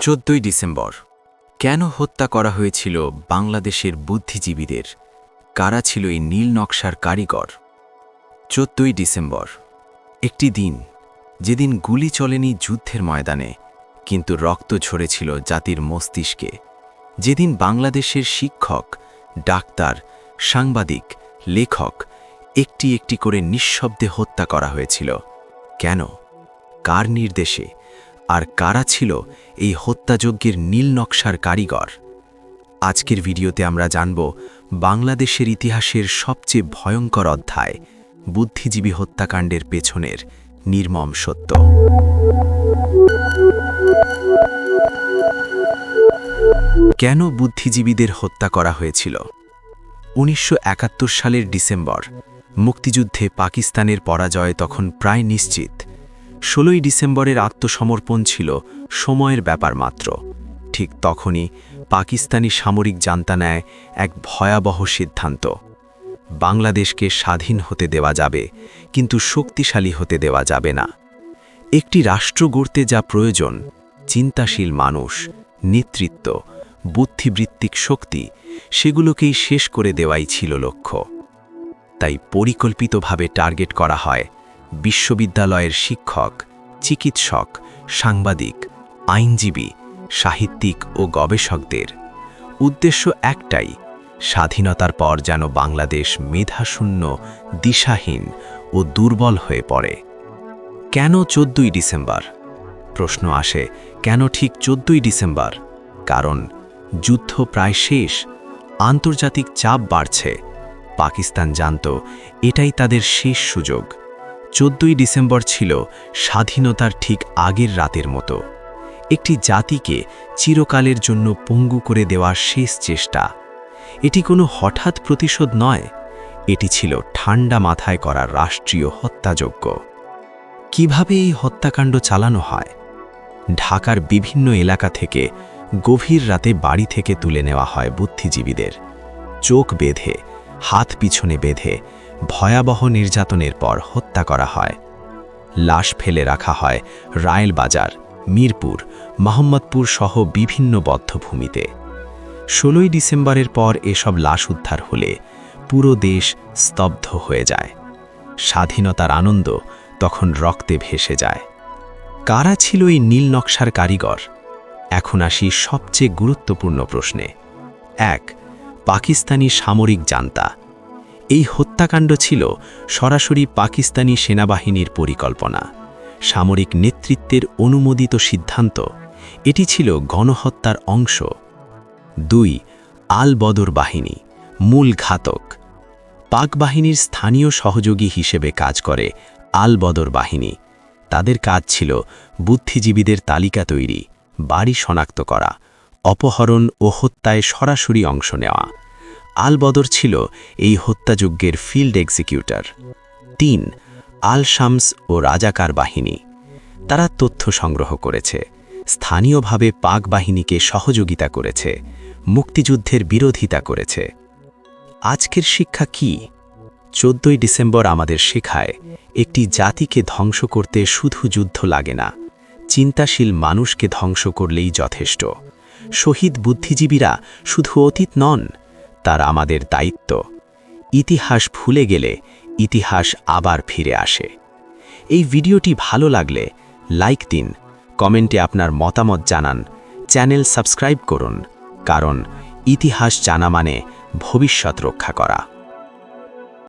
চোদ্দই ডিসেম্বর। কেন হত্যা করা হয়েছিল বাংলাদেশের বুদ্ধিজীবীদের? কারা ছিল এই নীল নকশার কারিগর? চোদ্দই ডিসেম্বর। একটি দিন, যেদিন গুলি চলেনি যুদ্ধের ময়দানে, কিন্তু রক্ত ঝরেছিল জাতির মস্তিষ্কে। যেদিন বাংলাদেশের শিক্ষক, ডাক্তার, সাংবাদিক, লেখক একটি একটি করে নিঃশব্দে হত্যা করা হয়েছিল। কেন? কার নির্দেশে? আর কারা ছিল এই হত্যাযজ্ঞের নীল নকশার কারিগর? আজকের ভিডিওতে আমরা জানব বাংলাদেশের ইতিহাসের সবচেয়ে ভয়ঙ্কর অধ্যায়, বুদ্ধিজীবী হত্যাকাণ্ডের পেছনের নির্মম সত্য। কেন বুদ্ধিজীবীদের হত্যা করা হয়েছিল? উনিশশো একাত্তর সালের ডিসেম্বর, মুক্তিযুদ্ধে পাকিস্তানের পরাজয় তখন প্রায় নিশ্চিত। ষোলোই ডিসেম্বরের আত্মসমর্পণ ছিল সময়ের ব্যাপার মাত্র। ঠিক তখনই পাকিস্তানি সামরিক জান্তা নেয় এক ভয়াবহ সিদ্ধান্ত। বাংলাদেশকে স্বাধীন হতে দেওয়া যাবে, কিন্তু শক্তিশালী হতে দেওয়া যাবে না। একটি রাষ্ট্র গড়তে যা প্রয়োজন, চিন্তাশীল মানুষ, নেতৃত্ব, বুদ্ধিবৃত্তিক শক্তি, সেগুলোকেই শেষ করে দেওয়াই ছিল লক্ষ্য। তাই পরিকল্পিতভাবে টার্গেট করা হয় বিশ্ববিদ্যালয়ের শিক্ষক, চিকিৎসক, সাংবাদিক, আইনজীবী, সাহিত্যিক ও গবেষকদের। উদ্দেশ্য একটাই, স্বাধীনতার পর যেন বাংলাদেশ মেধাশূন্য, দিশাহীন ও দুর্বল হয়ে পড়ে। কেন চোদ্দই ডিসেম্বর? প্রশ্ন আসে, কেন ঠিক চোদ্দই ডিসেম্বর? কারণ যুদ্ধ প্রায় শেষ, আন্তর্জাতিক চাপ বাড়ছে। পাকিস্তান জানত, এটাই তাদের শেষ সুযোগ। চোদ্দই ডিসেম্বর ছিল স্বাধীনতার ঠিক আগের রাতের মতো। একটি জাতিকে চিরকালের জন্য পঙ্গু করে দেওয়ার শেষ চেষ্টা। এটি কোনো হঠাৎ প্রতিশোধ নয়, এটি ছিল ঠান্ডা মাথায় করা রাষ্ট্রীয় হত্যাযোগ্য কীভাবে এই হত্যাকাণ্ড চালানো হয়? ঢাকার বিভিন্ন এলাকা থেকে গভীর রাতে বাড়ি থেকে তুলে নেওয়া হয় বুদ্ধিজীবীদের। চোখ বেঁধে, হাত পিছনে বেঁধে ভয়াবহ নির্যাতনের পর হত্যা করা হয়। লাশ ফেলে রাখা হয় রায়েল বাজার, মিরপুর, মোহাম্মদপুর সহ বিভিন্ন বদ্ধভূমিতে। ষোলোই ডিসেম্বরের পর এসব লাশ উদ্ধার হলে পুরো দেশ স্তব্ধ হয়ে যায়। স্বাধীনতার আনন্দ তখন রক্তে ভেসে যায়। কারা ছিল এই নীল নকশার কারিগর? এখন আসি সবচেয়ে গুরুত্বপূর্ণ প্রশ্নে। এক, পাকিস্তানি সামরিক জান্তা। এই হত্যাকাণ্ড ছিল সরাসরি পাকিস্তানি সেনাবাহিনীর পরিকল্পনা। সামরিক নেতৃত্বের অনুমোদিত সিদ্ধান্ত, এটি ছিল গণহত্যার অংশ। দুই আল বদর বাহিনী, মূল ঘাতক। পাক বাহিনীর স্থানীয় সহযোগী হিসেবে কাজ করে আল বদর বাহিনী। তাদের কাজ ছিল বুদ্ধিজীবীদের তালিকা তৈরি, বাড়ি শনাক্ত করা, অপহরণ ও হত্যায় সরাসরি অংশ নেওয়া। আল বদর ছিল এই হত্যাযজ্ঞের ফিল্ড এক্সিকিউটর। তিন আল শামস ও রাজাকার বাহিনী। তারা তথ্য সংগ্রহ করেছে, স্থানীয়ভাবে পাক বাহিনীকে সহযোগিতা করেছে, মুক্তিযুদ্ধের বিরোধিতা করেছে। আজকের শিক্ষা কি? চোদ্দই ডিসেম্বর আমাদের শেখায়, একটি জাতিকে ধ্বংস করতে শুধু যুদ্ধ লাগে না, চিন্তাশীল মানুষকে ধ্বংস করলেই যথেষ্ট। শহীদ বুদ্ধিজীবীরা শুধু অতীত নন তার আমাদের দায়িত্ব। ইতিহাস ভুলে গেলে ইতিহাস আবার ফিরে আসে। এই ভিডিওটি ভালো লাগলে লাইক দিন, কমেন্টে আপনার মতামত জানান, চ্যানেল সাবস্ক্রাইব করুন, কারণ ইতিহাস জানা মানে ভবিষ্যৎ রক্ষা করা।